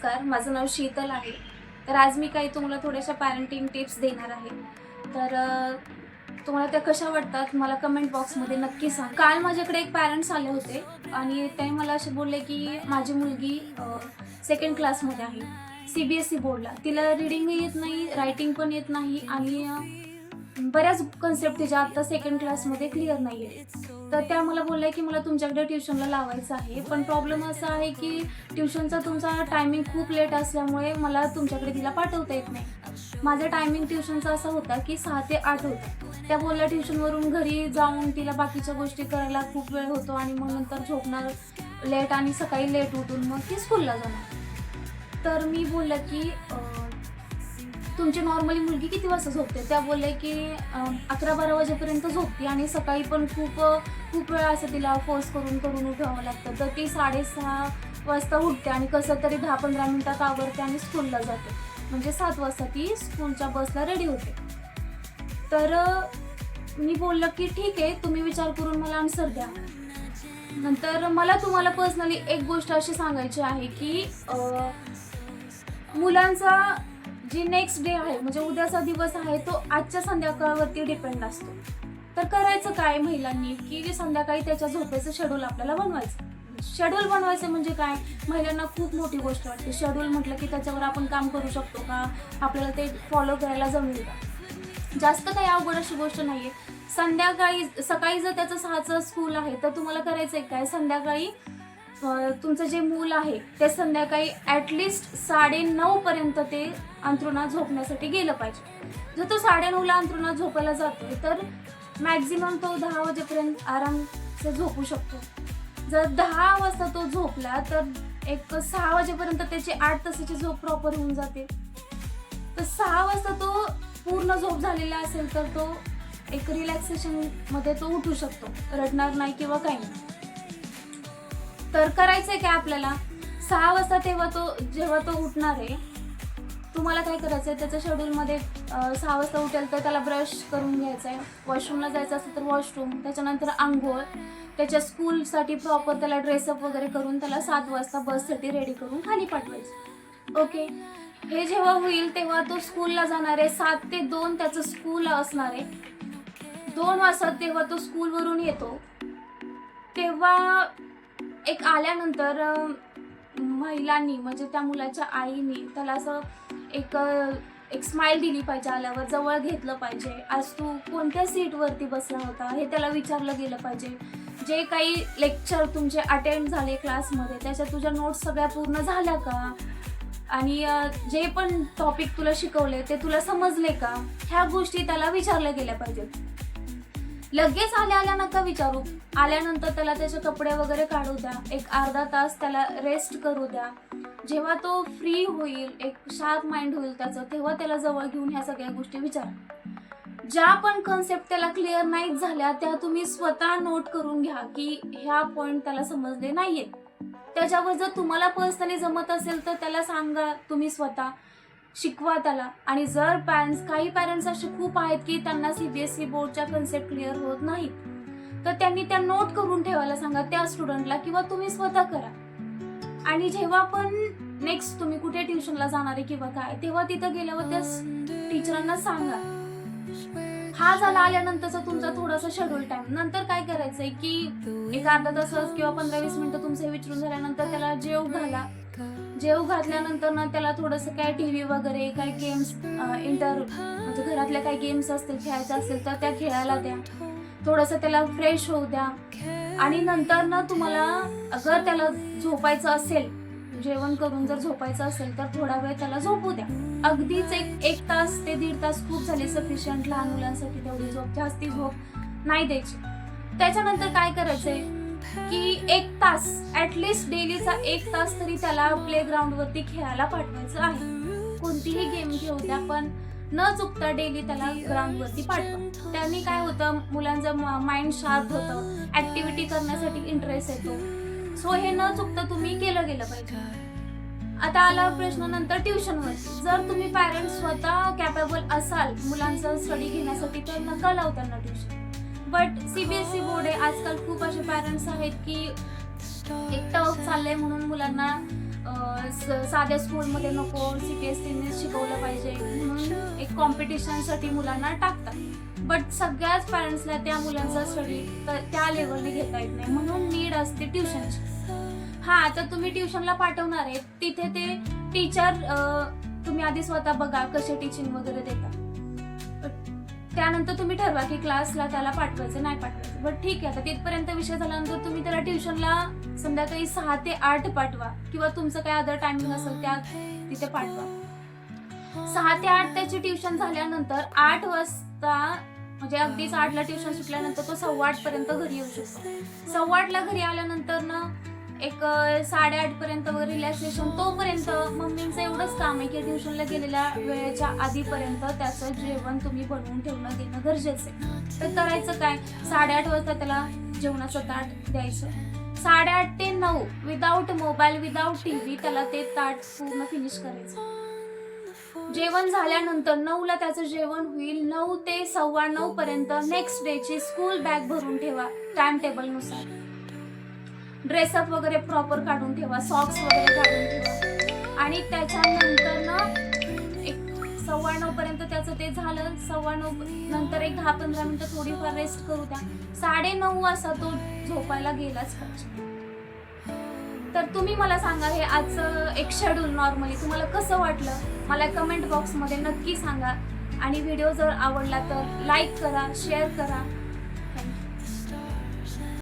नमस्कार माझं नाव शीतल आहे. तर आज मी काही तुम्हाला थोड्याशा पॅरेंटिंग टिप्स देणार आहे. तर तुम्हाला त्या कशा वाटतात मला कमेंट बॉक्समध्ये नक्की सांग. काल माझ्याकडे एक पॅरेंट्स आले होते आणि ते मला असे बोलले की माझी मुलगी सेकंड क्लासमध्ये आहे. सी बी एस सी बोर्डला तिला रिडिंगही येत नाही रायटिंग पण येत नाही आणि बऱ्याच कन्सेप्ट तिच्या आत्ता सेकंड क्लासमध्ये क्लिअर नाही आहे तर त्या मला बोलल्या की मला तुमच्याकडे ट्युशनला लावायचं आहे. पण प्रॉब्लेम असा आहे की ट्युशनचा तुमचा टायमिंग खूप लेट असल्यामुळे मला तुमच्याकडे तिला पाठवता येत नाही. माझा टायमिंग ट्युशनचा असा होता की सहा ते आठ होता. त्या बोलल्या ट्युशनवरून घरी जाऊन तिला बाकीच्या गोष्टी करायला खूप वेळ होतो आणि मग नंतर झोपणार लेट आणि सकाळी लेट उठून मग ती स्कूलला जाणार. तर मी बोललं की तुमची नॉर्मली मुलगी किती वाजता झोपते? त्या बोलल्या की अकरा बारा वाजेपर्यंत झोपते आणि सकाळी पण खूप खूप वेळा असं तिला फोर्स करून करून उठवावं लागतं. तर ती साडेसहा वाजता उठते आणि कसं तरी दहा पंधरा मिनटात आवरते आणि स्कूलला जाते. म्हणजे सात वाजता ती स्कूलच्या बसला रेडी होते. तर मी बोललं की ठीक आहे तुम्ही विचार करून मला आन्सर द्या. नंतर मला तुम्हाला पर्सनली एक गोष्ट अशी सांगायची आहे की मुलांचा जी नेक्स्ट डे आहे म्हणजे उद्याचा दिवस आहे तो आजच्या संध्याकाळवरती डिपेंड असतो. तर करायचं काय महिलांनी? की संध्याकाळी त्याच्या झोपेचं शेड्यूल आपल्याला बनवायचं. शेड्यूल बनवायचं म्हणजे काय? महिलांना खूप मोठी गोष्ट वाटते. शेड्यूल म्हटलं की त्याच्यावर आपण काम करू शकतो का? आपल्याला ते फॉलो करायला जमेल का? जास्त काही अवघड अशी गोष्ट नाही आहे संध्याकाळी सकाळी जर त्याचं सहाचं स्कूल आहे तर तुम्हाला करायचं आहे काय? संध्याकाळी तुमचं जे मूल आहे ते संध्याकाळी ॲटलिस्ट साडे नऊपर्यंत ते अंथरुणात झोपण्यासाठी गेलं पाहिजे. जर तो साडे नऊला अंथरुणात झोपायला जातो तर मॅक्झिमम तो दहा वाजेपर्यंत आरामचं झोपू शकतो. जर दहा वाजता तो झोपला तर एक सहा वाजेपर्यंत त्याची आठ तासाची झोप प्रॉपर होऊन जाते. तर सहा वाजता तो पूर्ण झोप झालेला असेल तर तो एक रिलॅक्सेशनमध्ये तो उठू शकतो. रडणार नाही किंवा काही नाही. तर करायचंय काय आपल्याला? सहा वाजता तेव्हा तो जेव्हा तो उठणार आहे तुम्हाला काय करायचंय? त्याच्या शेड्यूलमध्ये सहा वाजता उठेल तर त्याला ब्रश करून घ्यायचा आहे वॉशरूमला जायचं असेल तर वॉशरूम त्याच्यानंतर आंघोळ त्याच्या स्कूलसाठी प्रॉपर त्याला ड्रेसअप वगैरे करून त्याला सात वाजता बससाठी रेडी करून खाली पाठवायचं. ओके हे जेव्हा होईल तेव्हा तो स्कूलला जाणार आहे. सात ते दोन त्याचं स्कूल असणार आहे. दोन वाजता तेव्हा तो स्कूलवरून येतो. तेव्हा एक आल्यानंतर महिलांनी म्हणजे त्या मुलाच्या आईनी त्याला असं एक एक स्माईल दिली पाहिजे आल्यावर जवळ घेतलं पाहिजे. आज तू कोणत्या सीटवरती बसला होता? हे त्याला विचारलं गेलं पाहिजे. जे काही लेक्चर तुमचे अटेंड झाले क्लासमध्ये त्याच्या तुझ्या नोट्स सगळ्या पूर्ण झाल्या का? आणि जे पण टॉपिक तुला शिकवले ते तुला समजले का? ह्या गोष्टी त्याला विचारल्या गेल्या पाहिजेत. लगेच आल्या आल्या नका विचारू. आल्यानंतर त्याला त्याचे कपडे वगैरे काढू द्या. एक अर्धा तास त्याला रेस्ट करू द्या. जेव्हा तो फ्री होईल एक शार्प माइंड होईल त्याचं तेव्हा त्याला जवळ घेऊन ह्या सगळ्या गोष्टी विचारा. ज्या पण कन्सेप्ट त्याला क्लिअर नाहीत झाल्या त्या तुम्ही स्वतः नोट करून घ्या की ह्या पॉइंट त्याला समजले नाहीयेत. त्याच्यावर जर तुम्हाला पर्सनली जमत असेल तर त्याला सांगा तुम्ही स्वतः. शिकवा त्याला. आणि जर पॅरेंट्स काही पॅरेंट्स असे खूप आहेत की त्यांना सीबीएसई बोर्डच्या कन्सेप्ट क्लिअर होत नाहीत तर त्यांनी त्या नोट करून ठेवायला सांगा त्या स्टुडंटला किंवा तुम्ही स्वतः करा. आणि जेव्हा पण नेक्स्ट तुम्ही कुठे ट्युशनला जाणार आहे किंवा काय तेव्हा तिथं गेल्यावर त्या टीचरांना सांगा. हा झाला आल्यानंतरचा तुमचा थोडासा शेड्यूल टाइम नंतर काय करायचंय की एक अर्धा तास किंवा पंधरा वीस मिनिटं तुमचे विचारून झाल्यानंतर त्याला जेव घाला. जेव घातल्यानंतर ना त्याला थोडंसं काय टी व्ही वगैरे काय गेम्स इंटर म्हणजे घरातल्या काही गेम्स असतील खेळायचं असेल तर त्या खेळायला द्या. थोडंसं त्याला फ्रेश होऊ द्या. आणि नंतर ना तुम्हाला अगर त्याला झोपायचं असेल जेवण करून जर झोपायचं असेल तर थोडा वेळ त्याला झोपू द्या. अगदीच एक एक तास ते दीड तास खूप झाले सफिशियंट लहान मुलांसाठी तेवढी झोप जास्ती झोप नाही द्यायची. त्याच्यानंतर काय करायचंय? की एक तास ऍटलीस्ट डेलीचा एक तास तरी त्याला प्ले ग्राउंड वरती खेळायला पाठवायचं आहे. कोणतीही गेम घेऊ द्या पण न चुकता डेली त्याला ग्राउंड वरती पाठवा. त्यांनी काय होतं मुलांचं माइंड शार्प होतं ऍक्टिव्हिटी करण्यासाठी इंटरेस्ट येतो. सो हे न चुकता तुम्ही केलं गेलं पाहिजे. आता आला प्रश्न नंतर ट्युशन जर तुम्ही पॅरेंट्स स्वतः कॅपेबल असाल मुलांचा स्टडी घेण्यासाठी तर नका लावताना ट्युशन बट सीबीएसई बोर्ड आहे. आजकाल खूप असे पॅरेंट्स आहेत की एक टफ चाललंय म्हणून मुलांना स- साध्या स्कूलमध्ये नको सी बी एस सीने शिकवलं पाहिजे म्हणून एक कॉम्पिटिशनसाठी मुलांना टाकतात. बट सगळ्याच पॅरेंट्सला त्या मुलांचा स्टडी त्या लेवलने घेता येत नाही. म्हणून नीड असते ट्युशनची हा तर तुम्ही ट्युशनला पाठवणार आहे. तिथे ते टीचर तुम्ही आधी स्वतः बघा कसे टीचिंग वगैरे देतात. त्यानंतर तुम्ही ठरवा की क्लासला त्याला पाठवायचं नाही पाठवायचं. बट ठीक आहे. आता तिथपर्यंत विषय झाल्यानंतर तुम्ही त्याला ट्युशनला संध्याकाळी सहा ते आठ पाठवा. किंवा तुमचं काय अदर टायमिंग असेल त्या तिथे पाठवा. सहा ते आठ त्याची ट्युशन झाल्यानंतर आठ वाजता म्हणजे अगदीच आठला ट्युशन सुटल्यानंतर तो सव्वा आठ पर्यंत घरी येऊ शकतो. सव्वा आठला घरी आल्यानंतर ना एक साडेआठपर्यंत साडेआठ पर्यंत वगैरे रिलॅक्सेशन तोपर्यंत मम्मींचं एवढंच काम आहे की ट्युशनला गेलेल्या वेळेच्या आधीपर्यंत त्याचं जेवण तुम्ही बनवून ठेवणं देणं गरजेचं आहे. तर करायचं काय? साडेआठ वाजता त्याला जेवणाचं ताट द्यायचं. साडेआठ ते नऊ without mobile without T V त्याला ते ताट पूर्ण फिनिश करायचं. जेवण झाल्यानंतर नऊला त्याचं जेवण होईल. नऊ ते सव्वा नऊ पर्यंत नेक्स्ट डेची स्कूल बॅग भरून ठेवा टाइम टेबलनुसार ड्रेसअप वगैरे प्रॉपर काढून ठेवा सॉक्स वगैरे काढून ठेवा. आणि त्याच्यानंतर ना एक सव्वा नऊ पर्यंत त्याचं ते झालं सव्वा नऊ नंतर एक दहा पंधरा मिनटं थोडीफार रेस्ट करू द्या. साडे नऊ वाजता तो झोपायला गेलाच पाहिजे. तर तुम्ही मला सांगा हे आजचं एक शेड्यूल नॉर्मली तुम्हाला कसं वाटलं? मला कमेंट बॉक्समध्ये नक्की सांगा. आणि व्हिडिओ जर आवडला तर लाईक करा शेअर करा.